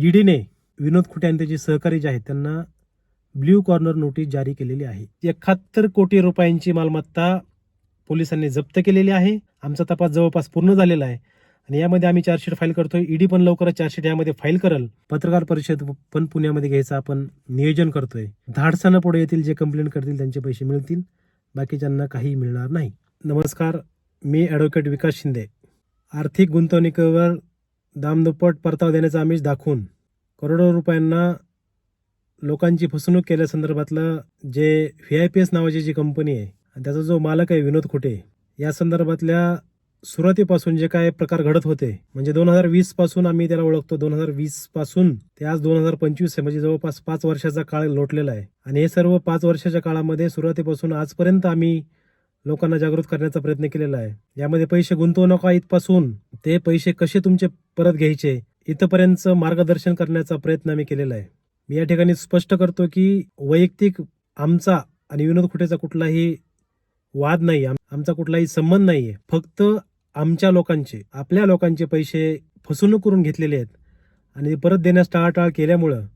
ईडीने विनोद खुटे आणि त्याचे सहकारी जे आहेत त्यांना ब्ल्यू कॉर्नर नोटीस जारी केलेली आहे. एकाहत्तर कोटी रुपयांची मालमत्ता पोलिसांनी जप्त केलेली आहे. आमचा तपास जवळपास पूर्ण झालेला आहे. आणि यामध्ये आम्ही चार्जशीट फाईल करतोय. ईडी पण लवकरच चार्जशीट यामध्ये फाईल करल. पत्रकार परिषद पण पुण्यामध्ये घ्यायचं आपण नियोजन करतोय. धाडसानं पुढे येतील जे कंप्लेंट करतील त्यांचे पैसे मिळतील. बाकीच्यांना काही मिळणार नाही. नमस्कार. मी ॲडव्होकेट विकास शिंदे. आर्थिक गुंतवणुकीवर दामदुप्पट परतावा देण्याचा आमिष दाखवून करोडो रुपयांना लोकांची फसवणूक केल्यासंदर्भातलं जे व्ही आय पी एस नावाची जी कंपनी आहे आणि त्याचा जो मालक आहे विनोद खोटे या संदर्भातल्या सुरुवातीपासून जे काय प्रकार घडत होते म्हणजे दोन हजार वीसपासून आम्ही त्याला ओळखतो. दोन हजार वीसपासून ते आज दोन हजार पंचवीस आहे म्हणजे जवळपास पाच वर्षाचा काळ लोटलेला आहे. आणि हे सर्व पाच वर्षाच्या काळामध्ये सुरुवातीपासून आजपर्यंत आम्ही लोकांना जागृत करण्याचा प्रयत्न केलेला आहे. यामध्ये पैसे गुंतवू नका इथपासून. ते पैसे कसे तुमचे परत घ्यायचे. इथपर्यंतचं मार्गदर्शन करण्याचा प्रयत्न आम्ही केलेला आहे. मी या ठिकाणी स्पष्ट करतो की वैयक्तिक आमचा आणि विनोद खुटेचा कुठलाही वाद नाही. आमचा कुठलाही संबंध नाही आहे. फक्त आमच्या लोकांचे आपल्या लोकांचे पैसे फसवणूक करून घेतलेले आहेत. आणि ते परत देण्यास टाळाटाळ केल्यामुळं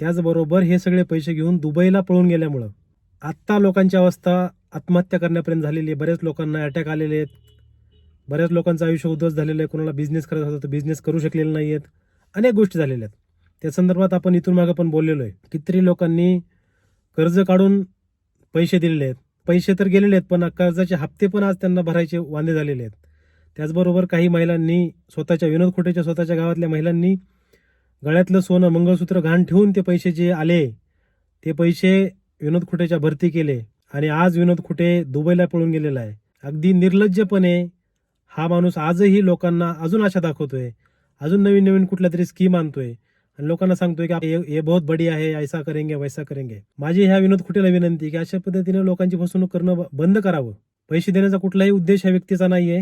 त्याचबरोबर हे सगळे पैसे घेऊन दुबईला पळून गेल्यामुळं. आत्ता लोकांची अवस्था आत्महत्या करण्यापर्यंत झालेली आहे. बऱ्याच लोकांना अटॅक आलेले आहेत. बऱ्याच लोकांचं आयुष्य उद्ध्वस्त झालेलं आहे. कोणाला बिझनेस करत होता तर बिझनेस करू शकलेले नाही आहेत अनेक गोष्टी झालेल्या आहेत. त्या संदर्भात आपण इथून मागं पण बोललेलो आहे. कितीतरी लोकांनी कर्ज काढून पैसे दिलेले आहेत. पैसे तर गेलेले आहेत पण कर्जाचे हप्ते पण आज त्यांना भरायचे वांदे झालेले आहेत. त्याचबरोबर काही महिलांनी स्वतःच्या विनोद खोटेच्या स्वतःच्या गावातल्या महिलांनी गळ्यातलं सोनं मंगळसूत्र घाण ठेवून ते पैसे जे आले ते पैसे विनोद खुटेच्या भरती केले आणि आज विनोद खुटे दुबईला पळून गेलेला आहे. अगदी निर्लज्जपणे हा माणूस आजही लोकांना अजून आशा दाखवतोय. अजून नवीन नवीन कुठल्या तरी स्कीम आणतोय. आणि लोकांना सांगतोय की हे, ये बहुत बडी आहे ऐसा करेंगे वैसा करेंगे. माझी ह्या विनोद खुटेला विनंती की अशा पद्धतीने लोकांची फसवणूक करणं बंद करावं. पैसे देण्याचा कुठलाही उद्देश ह्या व्यक्तीचा नाहीये.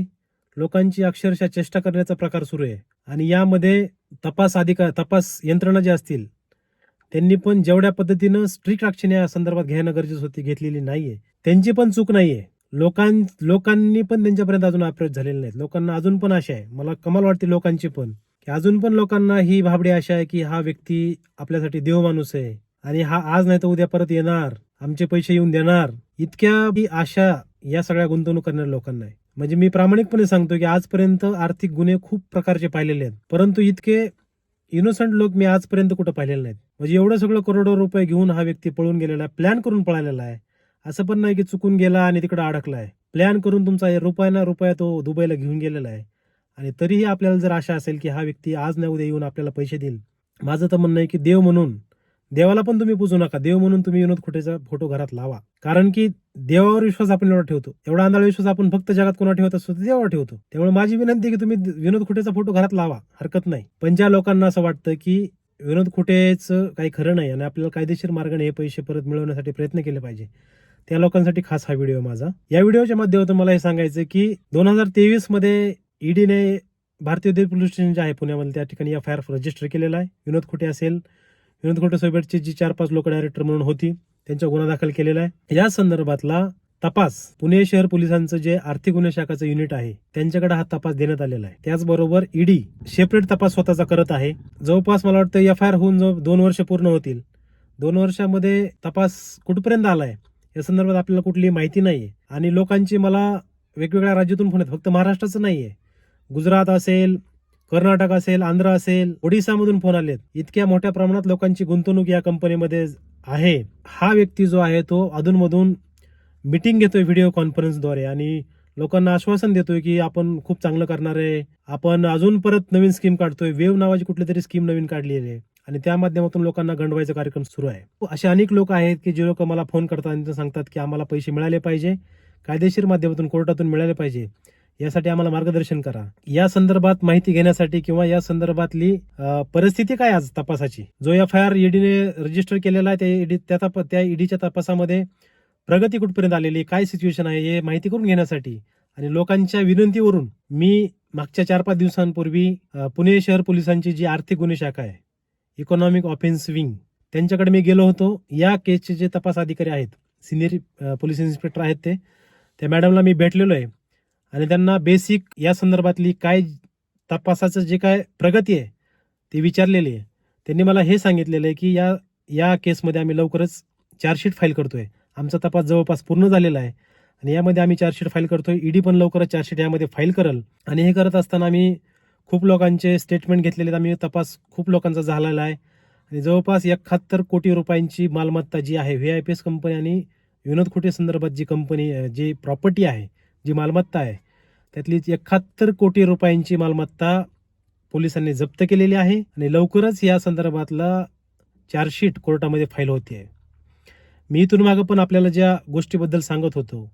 लोकांची अक्षरशः चेष्टा करण्याचा प्रकार सुरू आहे. आणि यामध्ये तपास अधिकार तपास यंत्रणा ज्या असतील त्यांनी पण जेवढ्या पद्धतीनं स्ट्रिक्ट ऍक्शन या संदर्भात घेणं गरजेचं होती घेतलेली नाहीये. त्यांची पण चूक नाहीये. लोकां लोकांनी पण त्यांच्यापर्यंत अजून अप्रोच झालेले नाहीत. लोकांना अजून पण आशा आहे. मला कमाल वाटते लोकांची पण. की अजून पण लोकांना ही भाबडी आशा आहे की हा व्यक्ती आपल्यासाठी देव माणूस आहे. आणि हा आज नाही तर उद्या परत येणार. आमचे पैसे येऊन देणार. इतक्या ही आशा या सगळ्या गुंतवणूक करणाऱ्या लोकांना आहे. म्हणजे मी प्रामाणिकपणे सांगतो की आजपर्यंत आर्थिक गुन्हे खूप प्रकारचे पाहिलेले आहेत. परंतु इतके इनोसंट लोक मी आजपर्यंत कुठं पाहिलेले नाहीत. म्हणजे एवढं सगळं करोडो रुपये घेऊन हा व्यक्ती पळून गेलेला आहे प्लॅन करून पळालेला आहे. असं पण नाही की चुकून गेला आणि तिकडं अडकला आहे प्लॅन करून तुमचा रुपया ना रुपया तो दुबईला घेऊन गेलेला आहे. आणि तरीही आपल्याला जर आशा असेल की हा व्यक्ती आज नाही उद्या येऊन आपल्याला पैसे देईल. माझं तर म्हणणं आहे की देव म्हणून देवाला पण तुम्ही पूजू नका. देव म्हणून तुम्ही विनोद खुटेचा फोटो घरात लावा. कारण की देवावर विश्वास आपण एवढा ठेवतो. एवढा अंधाळा विश्वास आपण फक्त जगात कोणा ठेवत असतो देवावर ठेवतो. त्यामुळे माझी विनंती आहे की तुम्ही विनोद खुटेचा फोटो घरात लावा. हरकत नाही. पण ज्या लोकांना असं वाटतं की विनोद खुटेचं काही खरं नाही आणि आपल्याला कायदेशीर मार्गाने हे पैसे परत मिळवण्यासाठी प्रयत्न केले पाहिजे त्या लोकांसाठी खास हा व्हिडिओ माझा. या व्हिडिओच्या माध्यमातून मला हे सांगायचं की दोन हजार तेवीसमध्ये ईडीने भारतीय उद्योग पोलीस स्टेशन जे आहे पुण्यामध्ये त्या ठिकाणी एफ आय आर रजिस्टर केलेला आहे. विनोद खोटे असेल विनोद खोटे सोबतचे जी चार पाच लोक डायरेक्टर म्हणून होती त्यांचा गुन्हा दाखल केलेला आहे. या संदर्भातला तपास पुणे शहर पोलिसांचं जे आर्थिक गुन्हे शाखाचं युनिट आहे त्यांच्याकडे हा तपास देण्यात आलेला आहे. त्याचबरोबर ईडी सेपरेट तपास स्वतःचा करत आहे. जवळपास मला वाटतं एफ आय आर होऊन जवळ दोन वर्ष पूर्ण होतील. दोन वर्षामध्ये तपास कुठपर्यंत आलाय? या संदर्भात आपल्याला कुठली माहिती नाही आणि लोकांची मला वेगवेगळ्या राज्यातून फोन येत फक्त महाराष्ट्राचं नाही आहे गुजरात असेल कर्नाटक असेल आंध्र असेल ओडिसामधून फोन आलेत. इतक्या मोठ्या प्रमाणात लोकांची गुंतवणूक या कंपनीमध्ये आहे. हा व्यक्ती जो आहे तो अधूनमधून मिटिंग घेतोय व्हिडिओ कॉन्फरन्सद्वारे आणि लोकांना आश्वासन देतोय की आपण खूप चांगलं करणार आहे. आपण अजून परत नवीन स्कीम काढतोय. वेव नावाची कुठली तरी स्कीम नवीन काढलेली आहे. आणि त्या माध्यमातून लोकांना गंडवायचा कार्यक्रम सुरू आहे. हो, असे अनेक लोक आहेत की जे लोक मला फोन करतात आणि सांगतात की आम्हाला पैसे मिळाले पाहिजे कायदेशीर माध्यमातून कोर्टातून मिळाले पाहिजे यासाठी आम्हाला मार्गदर्शन करा. या संदर्भात माहिती घेण्यासाठी किंवा या संदर्भातली परिस्थिती काय आज तपासाची? जो एफ आय आर ईडीने रजिस्टर केलेला आहे त्या ईडी त्या त्या ईडीच्या तपासामध्ये प्रगती कुठपर्यंत आलेली काय सिच्युएशन आहे हे माहिती करून घेण्यासाठी आणि लोकांच्या विनंतीवरून मी मागच्या चार पाच दिवसांपूर्वी पुणे शहर पोलिसांची जी आर्थिक गुन्हे शाखा आहे इकॉनॉमिक ऑफेन्स विंग त्यांच्याकडे मी गेलो होतो. या केसचे जे तपास अधिकारी आहेत सिनियर पोलीस इन्स्पेक्टर आहेत ते त्या मॅडमला मी भेटलेलो आहे. आणि त्यांना बेसिक या संदर्भातली काय तपासाचं जे काय प्रगती आहे ती विचारलेली आहे. त्यांनी मला हे सांगितलेलं आहे की या या केसमध्ये आम्ही लवकरच चार्जशीट फाईल करतो आहे आमचा तपास जवळपास पूर्ण झालेला आहे. आणि यामध्ये आम्ही चार्जशीट फाईल करतो आहे ईडी पण लवकरच चार्जशीट यामध्ये फाईल करल. आणि हे करत असताना आम्ही खूप लोकांचे स्टेटमेंट घेतलेले आम्ही तपास खूप लोकांचा झालेला आहे. आणि जवळपास एकाहत्तर कोटी रुपयांची मालमत्ता जी आहे V I P S company आणि विनोद खोटे संदर्भात जी कंपनी जी प्रॉपर्टी आहे जी मालमत्ता आहे त्यातली एकाहत्तर कोटी रुपयांची मालमत्ता पोलिसांनी जप्त केलेली आहे. आणि लवकरच या संदर्भातला चार्जशीट कोर्टामध्ये फाईल होते. आहे मी इथून मागं पण आपल्याला ज्या गोष्टीबद्दल सांगत होतो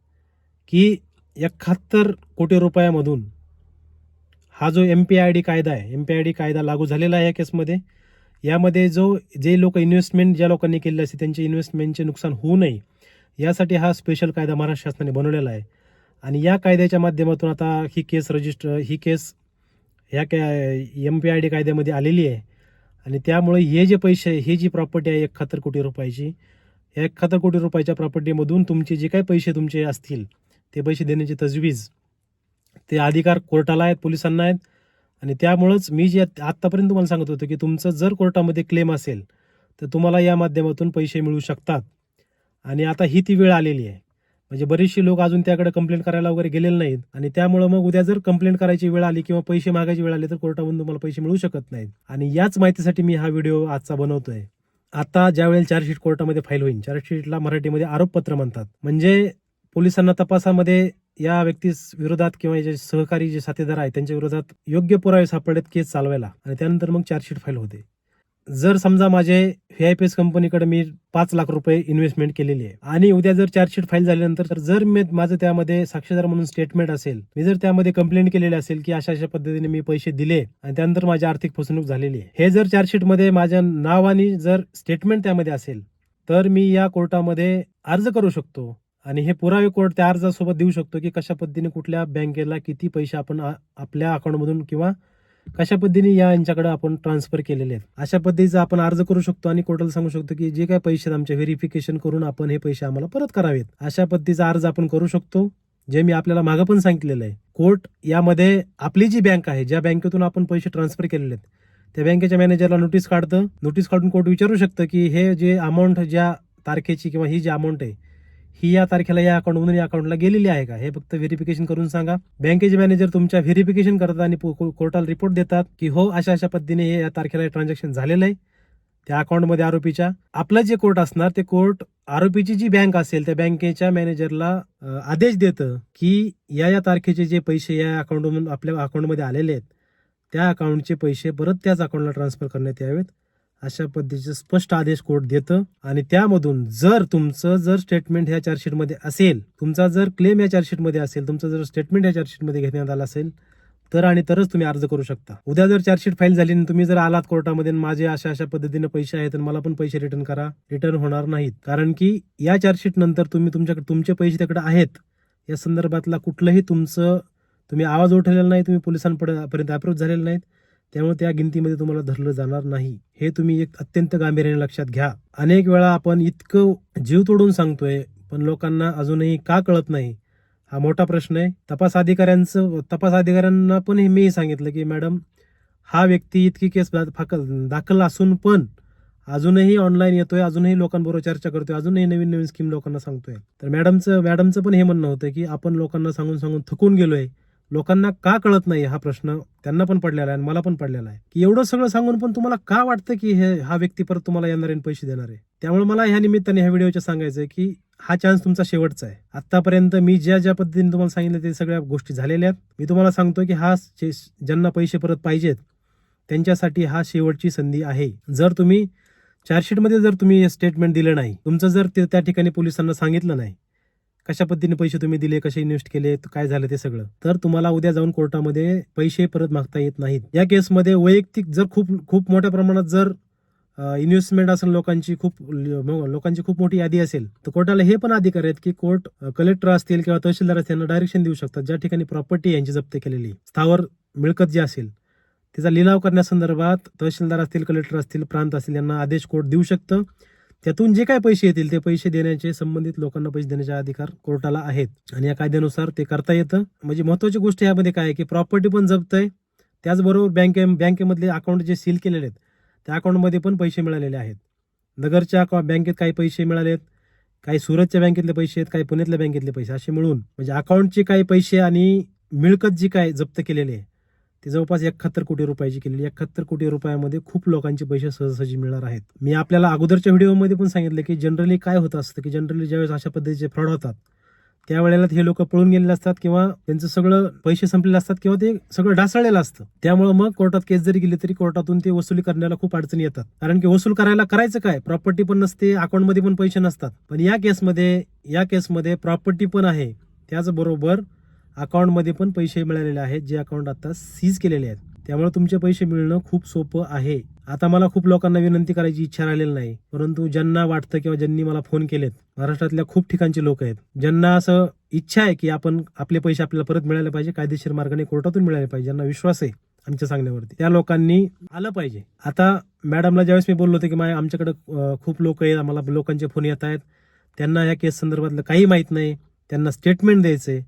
की एकाहत्तर कोटी रुपयामधून हा जो एम पी आय डी कायदा आहे एम पी आय डी कायदा लागू झालेला आहे या केसमध्ये. यामध्ये जो जे लोक इन्व्हेस्टमेंट ज्या लोकांनी केलेली असते त्यांचे इन्व्हेस्टमेंटचे नुकसान होऊ नये यासाठी हा स्पेशल कायदा महाराष्ट्र शासनाने बनवलेला आहे. आणि या कायद्याच्या माध्यमातून आता ही केस रजिस्टर ही केस ह्या कॅ एम पी आय डी कायद्यामध्ये आलेली आहे. आणि त्यामुळे हे जे पैसे ही जी प्रॉपर्टी आहे एकाहत्तर कोटी रुपयाची या एकाहत्तर कोटी रुपयाच्या प्रॉपर्टीमधून तुमचे जे काही पैसे तुमचे असतील ते पैसे देण्याची तजवीज ते अधिकार कोर्टाला आहेत पोलिसांना आहेत. आणि त्यामुळंच मी जे आत्तापर्यंत तुम्हाला सांगत होतो की तुमचं जर कोर्टामध्ये क्लेम असेल तर तुम्हाला या माध्यमातून पैसे मिळू शकतात. आणि आता ही ती वेळ आलेली आहे. म्हणजे बरेचसे लोक अजून त्याकडे कंप्लेंट करायला वगैरे गेलेले नाहीत. आणि त्यामुळं मग उद्या जर कंप्लेंट करायची वेळ आली किंवा पैसे मागायची वेळ आली तर कोर्टामधून तुम्हाला पैसे मिळू शकत नाहीत. आणि याच माहितीसाठी मी हा व्हिडिओ आजचा बनवतोय. आता ज्यावेळेला चार्जशीट कोर्टामध्ये फाईल होईल चार्जशीटला मराठीमध्ये आरोपपत्र म्हणतात. म्हणजे पोलिसांना तपासामध्ये या व्यक्तीस विरोधात किंवा जे सहकारी जे साथीदार आहेत त्यांच्या विरोधात योग्य पुरावे सापडलेत केस चालवायला आणि त्यानंतर मग चार्जशीट फाईल होते. जर समजा माझे व्ही आय पी एस कंपनीकडे मी पाच लाख रुपये इन्व्हेस्टमेंट केलेली आहे आणि उद्या जर चार्जशीट फाईल झाल्यानंतर तर जर मी माझं त्यामध्ये साक्षीदार म्हणून स्टेटमेंट असेल मी जर त्यामध्ये कंप्लेंट केलेली असेल की अशा अशा पद्धतीने मी पैसे दिले आणि त्यानंतर माझी आर्थिक फसवणूक झालेली आहे हे जर चार्जशीटमध्ये माझ्या नाव आणि जर स्टेटमेंट त्यामध्ये असेल तर मी या कोर्टामध्ये अर्ज करू शकतो. आणि हे पुरावे कोर्ट त्या अर्जासोबत देऊ शकतो की कशा पद्धतीने कुठल्या बँकेला किती पैसे आपण आपल्या अकाउंटमधून किंवा कशा पद्धतीने या यांच्याकडे आपण ट्रान्सफर केलेले आहेत. अशा पद्धतीचा आपण अर्ज करू शकतो आणि कोर्टाला सांगू शकतो की जे काय पैसे आहेत आमचे व्हेरिफिकेशन करून आपण हे पैसे आम्हाला परत करावेत. अशा पद्धतीचा अर्ज आपण करू शकतो जे मी आपल्याला मागं पण सांगितलेलं आहे. कोर्ट यामध्ये आपली जी बँक आहे ज्या बँकेतून आपण पैसे ट्रान्सफर केलेले आहेत त्या बँकेच्या मॅनेजरला नोटीस काढतं. नोटीस काढून कोर्ट विचारू शकतं की हे जे अमाऊंट ज्या तारखेची किंवा ही जी अमाऊंट आहे ही या तारखेला या अकाउंटमधून या अकाउंटला गेलेली आहे का? हे फक्त व्हेरिफिकेशन करून सांगा. बँकेचे मॅनेजर तुमच्या व्हेरिफिकेशन करतात आणि पो- को- कोर्टाला रिपोर्ट देतात की हो अशा अशा पद्धतीने हे या तारखेला ट्रान्झॅक्शन झालेलं आहे. त्या अकाउंटमध्ये आरोपीच्या आपलं जे कोर्ट असणार ते कोर्ट आरोपीची जी बँक असेल त्या बँकेच्या मॅनेजरला आदेश देतं की या या तारखेचे जे पैसे या अकाउंटमधून आपल्या अकाउंटमध्ये आलेले आहेत त्या अकाउंटचे पैसे परत त्याच अकाउंटला ट्रान्सफर करण्यात यावेत. अशा पद्धतीचे स्पष्ट आदेश कोर्ट देतं. आणि त्यामधून जर तुमचं जर स्टेटमेंट ह्या चार्जशीटमध्ये असेल तुमचा जर क्लेम या चार्जशीटमध्ये असेल तुमचं जर स्टेटमेंट या चार्जशीटमध्ये घेण्यात आला असेल तर आणि तरच तुम्ही अर्ज करू शकता. उद्या जर चार्जशीट फाईल झाली आणि तुम्ही जर आलात कोर्टामध्ये माझे अशा अशा पद्धतीने पैसे आहेत आणि मला पण पैसे रिटर्न करा रिटर्न होणार नाहीत. कारण की या चार्जशीट नंतर तुम्ही तुमच्याकडे तुमचे पैसे तिकडे आहेत. या संदर्भातला कुठलंही तुमचं तुम्ही आवाज उठवलेला नाही तुम्ही पोलिसांपर्यंत अप्रोच झालेला नाहीत. त्यामुळे त्या गिनतीमध्ये तुम्हाला धरलं जाणार नाही. हे तुम्ही एक अत्यंत गांभीर्याने लक्षात घ्या. अनेक वेळा आपण इतकं जीव तोडून सांगतोय पण लोकांना अजूनही का कळत नाही? हा मोठा प्रश्न आहे. तपास अधिकाऱ्यांचं तपास अधिकाऱ्यांना पण हे मीही सांगितलं की मॅडम हा व्यक्ती इतकी केस फाकल दाखल असून पण अजूनही ऑनलाईन येतोय अजूनही लोकांबरोबर चर्चा करतोय अजूनही नवीन नवीन स्कीम लोकांना सांगतोय. तर मॅडमचं मॅडमचं पण हे म्हणणं होतं की आपण लोकांना सांगून सांगून थकून गेलोय. लोकांना का कळत नाही हा प्रश्न? त्यांना पण पडलेला आहे आणि मला पण पडलेला आहे. की एवढं सगळं सांगून पण तुम्हाला का वाटतं की हे हा व्यक्ती परत तुम्हाला येणार आहे आणि पैसे देणार आहे? त्यामुळे मला ह्या निमित्ताने ह्या व्हिडिओच्या सांगायचं आहे की हा चान्स तुमचा शेवटचा आहे. आतापर्यंत मी ज्या ज्या पद्धतीने तुम्हाला सांगितलं ते सगळ्या गोष्टी झालेल्या आहेत. मी तुम्हाला सांगतो की हा ज्यांना पैसे परत पाहिजेत त्यांच्यासाठी हा शेवटची संधी आहे. जर तुम्ही चार्जशीटमध्ये जर तुम्ही स्टेटमेंट दिलं नाही तुमचं जर ते त्या ठिकाणी पोलिसांना सांगितलं नाही कशा पद्धतीने पैसे तुम्ही दिले कसे इन्व्हेस्ट केले काय झालं ते सगळं. तर तुम्हाला उद्या जाऊन कोर्टामध्ये पैसे परत मागता येत नाहीत. या केसमध्ये वैयक्तिक जर खूप खूप मोठ्या प्रमाणात जर इन्व्हेस्टमेंट असेल लोकांची खूप लोकांची खूप मोठी यादी असेल तर कोर्टाला हे पण अधिकार आहेत की कोर्ट कलेक्टर असतील किंवा तहसीलदार असतील यांना डायरेक्शन देऊ शकतात. ज्या ठिकाणी प्रॉपर्टी यांची जप्त केलेली स्थावर मिळकत जी असेल तिचा लिलाव करण्यासंदर्भात तहसीलदार असतील कलेक्टर असतील प्रांत असतील यांना आदेश कोर्ट देऊ शकतं. त्यातून जे काय पैसे येतील ते पैसे देण्याचे संबंधित लोकांना पैसे देण्याचे अधिकार कोर्टाला आहेत. आणि या कायद्यानुसार ते करता येतं. म्हणजे महत्वाची गोष्ट यामध्ये काय आहे की प्रॉपर्टी पण जप्त आहे त्याचबरोबर बँके बँकेमधले अकाउंट जे सील केलेले आहेत त्या अकाउंटमध्ये पण पैसे मिळालेले आहेत. नगरच्या अकाउंट बँकेत काही पैसे मिळालेत काही सुरतच्या बँकेतले पैसे आहेत काही पुण्यातल्या बँकेतले पैसे असे मिळून म्हणजे अकाउंटचे काही पैसे आणि मिळकत जी काय जप्त केलेली आहे ती जवळपास एकाहत्तर कोटी रुपयाची केलेली एकाहत्तर कोटी रुपयामध्ये खूप लोकांचे पैसे सहजसहजी मिळणार आहेत. मी आपल्याला अगोदरच्या व्हिडिओमध्ये पण सांगितलं की जनरली काय होतं असतं की जनरली ज्यावेळेस अशा पद्धतीचे फ्रॉड होतात त्यावेळेला हे लोक पळून गेलेले असतात किंवा त्यांचं सगळं पैसे संपलेले असतात किंवा ते सगळं ढासळलेलं असतं. त्यामुळे मग कोर्टात केस जरी गेली तरी कोर्टातून ते वसुली करण्याला खूप अडचणी येतात. कारण की वसूल करायला करायचं काय? प्रॉपर्टी पण नसते अकाउंटमध्ये पण पैसे नसतात. पण या केसमध्ये या केसमध्ये प्रॉपर्टी पण आहे. त्याचबरोबर अकाउंटमध्ये पण पैसे मिळालेले आहेत जे अकाउंट आता सीज केलेले आहेत. त्यामुळे तुमचे पैसे मिळणं खूप सोपं आहे. आता मला खूप लोकांना विनंती करायची इच्छा राहिलेली नाही परंतु ज्यांना वाटतं किंवा ज्यांनी मला फोन केलेत महाराष्ट्रातल्या खूप ठिकाणचे लोक आहेत. ज्यांना असं इच्छा आहे की आपण आपले पैसे आपल्याला परत मिळाले पाहिजे कायदेशीर मार्गाने कोर्टातून मिळाले पाहिजे ज्यांना विश्वास आहे आमच्या सांगण्यावरती त्या लोकांनी आलं पाहिजे. आता मॅडमला ज्यावेळेस मी बोललो होतो की माझ्या आमच्याकडे खूप लोक आहेत आम्हाला लोकांचे फोन येत आहेत त्यांना या केस संदर्भातलं काही माहीत नाही त्यांना स्टेटमेंट द्यायचं आहे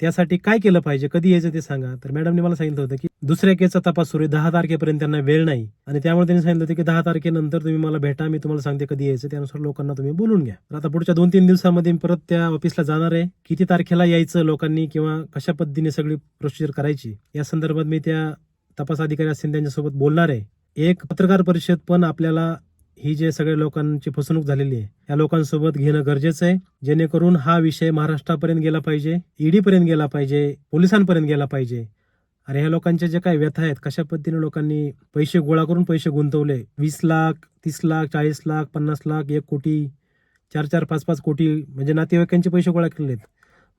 त्यासाठी काय केलं पाहिजे? कधी यायचं ते सांगा. तर मॅडमने मला सांगितलं होतं की दुसऱ्या केसचा तपास सुरू आहे. दहा तारखेपर्यंत त्यांना वेळ नाही. आणि त्यामुळे त्यांनी सांगितलं होतं की दहा तारखेनंतर तुम्ही मला भेटा. मी तुम्हाला सांगते कधी यायचं. त्यानुसार लोकांना तुम्ही बोलून घ्या. तर आता पुढच्या दोन तीन दिवसामध्ये मी परत त्या ऑफिसला जाणार आहे. किती तारखेला यायचं लोकांनी किंवा कशा पद्धतीने सगळी प्रोसिजर करायची या संदर्भात मी त्या तपास अधिकारी असतील त्यांच्यासोबत बोलणार आहे. एक पत्रकार परिषद पण आपल्याला ही जे सगळ्या लोकांची फसवणूक झालेली आहे या लोकांसोबत घेणं गरजेचं आहे. जेणेकरून हा विषय महाराष्ट्रापर्यंत गेला पाहिजे ईडी पर्यंत गेला पाहिजे पोलिसांपर्यंत गेला पाहिजे. आणि ह्या लोकांच्या जे काही व्यथा आहेत कशा पद्धतीने लोकांनी पैसे गोळा करून पैसे गुंतवले? वीस लाख तीस लाख चाळीस लाख पन्नास लाख एक कोटी चार चार पाच पाच कोटी म्हणजे नातेवाईकांचे पैसे गोळा केले आहेत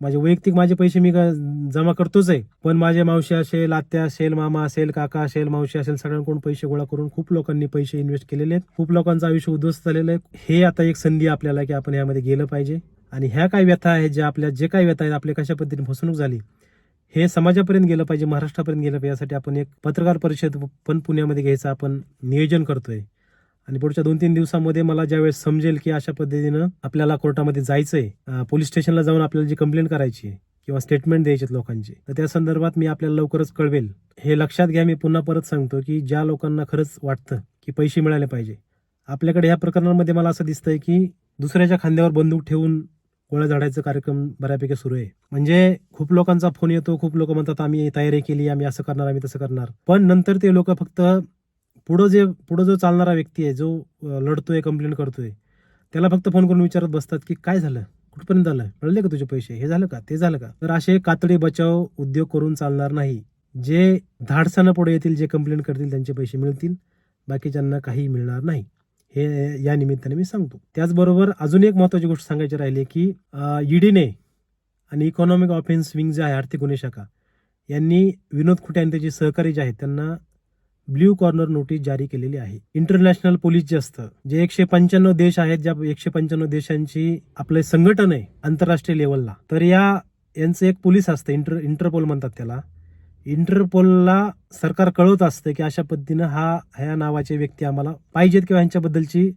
माझे वैयक्तिक माझे पैसे मी ग- जमा करतोच आहे. पण माझ्या मावशी असेल आत्या असेल मामा असेल काका असेल मावशी असेल सगळ्यांकडून पैसे गोळा करून खूप लोकांनी पैसे इन्व्हेस्ट केलेले आहेत. खूप लोकांचं आयुष्य उद्ध्वस्त झालेलं आहे. हे आता एक संधी आपल्याला की आपण यामध्ये गेलं पाहिजे. आणि ह्या काय व्यथा आहेत ज्या आपल्या जे काही व्यथा आहेत आपल्या कशा पद्धतीने फसवणूक झाली हे समाजापर्यंत गेलं पाहिजे महाराष्ट्रापर्यंत गेलं पाहिजे यासाठी आपण एक पत्रकार परिषद पण पुण्यामध्ये घ्यायचं आपण नियोजन करतोय. आणि पुढच्या दोन तीन दिवसामध्ये मला ज्यावेळेस समजेल की अशा पद्धतीनं आपल्याला कोर्टामध्ये जायचंय आहे पोलीस स्टेशनला जाऊन आपल्याला जी कंप्लेंट करायची आहे किंवा स्टेटमेंट द्यायचे लोकांचे तर त्या संदर्भात मी आपल्याला लवकरच कळवेल. हे लक्षात घ्या मी पुन्हा परत सांगतो की ज्या लोकांना खरंच वाटतं की पैसे मिळाले पाहिजे आपल्याकडे ह्या प्रकरणामध्ये मला असं दिसतंय की दुसऱ्याच्या खांद्यावर बंदूक ठेवून गोळ्या झाडायचा कार्यक्रम बऱ्यापैकी सुरू आहे. म्हणजे खूप लोकांचा फोन येतो खूप लोक म्हणतात आम्ही तयारी केली आम्ही असं करणार आम्ही तसं करणार. पण नंतर ते लोक फक्त पुढं जे पुढं जो चालणारा व्यक्ती आहे जो लढतोय कंप्लेंट करतोय त्याला फक्त फोन करून विचारत बसतात की काय झालं? कुठपर्यंत झालं मिळले का तुझे पैसे? हे झालं का? ते झालं का? तर असे कातडी बचाव उद्योग करून चालणार नाही. जे धाडसानं पुढे येतील जे कंप्लेंट करतील त्यांचे पैसे मिळतील. बाकीच्यांना काही मिळणार नाही. हे या निमित्ताने मी सांगतो. त्याचबरोबर अजून एक महत्त्वाची गोष्ट सांगायची राहिली की ईडीने आणि इकॉनॉमिक ऑफेन्स विंग जे आहे आर्थिक गुन्हे शाखा यांनी विनोद खुटे आणि त्याचे सहकारी जे आहेत त्यांना ब्ल्यू कॉर्नर नोटीस जारी केलेली आहे. इंटरनॅशनल पोलीस जे असतं जे एकशे पंच्याण्णव देश आहेत ज्या एकशे पंच्याण्णव देशांची आपले संघटन आहे आंतरराष्ट्रीय लेवलला. तर या यांचं एक पोलीस असतं इंटर इंटरपोल म्हणतात त्याला. इंटरपोलला सरकार कळवत असतं की अशा पद्धतीनं हा ह्या नावाचे व्यक्ती आम्हाला पाहिजेत किंवा ह्यांच्याबद्दलची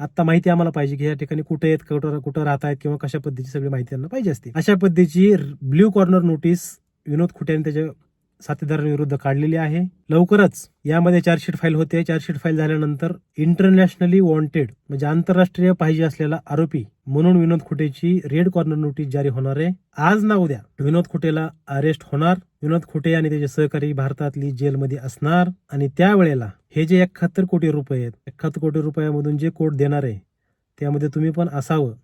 आत्ता माहिती आम्हाला पाहिजे की या ठिकाणी कुठे आहेत कुठं कुठं राहत आहेत किंवा कशा पद्धतीची सगळी माहिती त्यांना पाहिजे असते. अशा पद्धतीची ब्ल्यू कॉर्नर नोटीस विनोद खुट्याने त्याच्या साथीदारांविरुद्ध काढलेली आहे. लवकरच यामध्ये चार्जशीट फाईल होते. चार्जशीट फाईल झाल्यानंतर इंटरनॅशनली वॉन्टेड म्हणजे आंतरराष्ट्रीय पाहिजे असलेला आरोपी म्हणून विनोद खुटेची रेड कॉर्नर नोटीस जारी होणार आहे. आज ना उद्या विनोद खुटेला अरेस्ट होणार. विनोद खुटे आणि त्याचे सहकारी भारतातली जेलमध्ये असणार. आणि त्यावेळेला हे जे एकाहत्तर कोटी रुपये आहेत एकाहत्तर कोटी रुपयामधून जे कोट देणार आहे त्यामध्ये तुम्ही पण असावं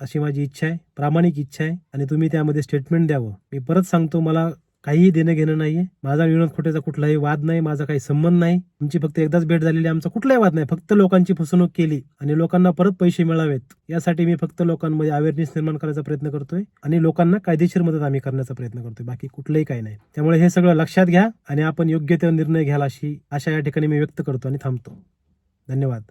अशी माझी इच्छा आहे. प्रामाणिक इच्छा आहे. आणि तुम्ही त्यामध्ये स्टेटमेंट द्यावं. मी परत सांगतो मला काहीही देणं घेणं नाहीये. माझा विनोद खोटेचा कुठलाही वाद नाही माझा काही संबंध नाही. तुमची फक्त एकदाच भेट झालेली आमचा कुठलाही वाद नाही. फक्त लोकांची फसवणूक केली आणि लोकांना परत पैसे मिळावेत. यासाठी मी फक्त लोकांमध्ये अवेअरनेस निर्माण करायचा प्रयत्न करतोय आणि लोकांना कायदेशीर मदत आम्ही करण्याचा प्रयत्न करतोय. बाकी कुठलंही काही नाही. त्यामुळे हे सगळं लक्षात घ्या आणि आपण योग्य ते निर्णय घ्याल अशी आशा या ठिकाणी मी व्यक्त करतो आणि थांबतो. धन्यवाद.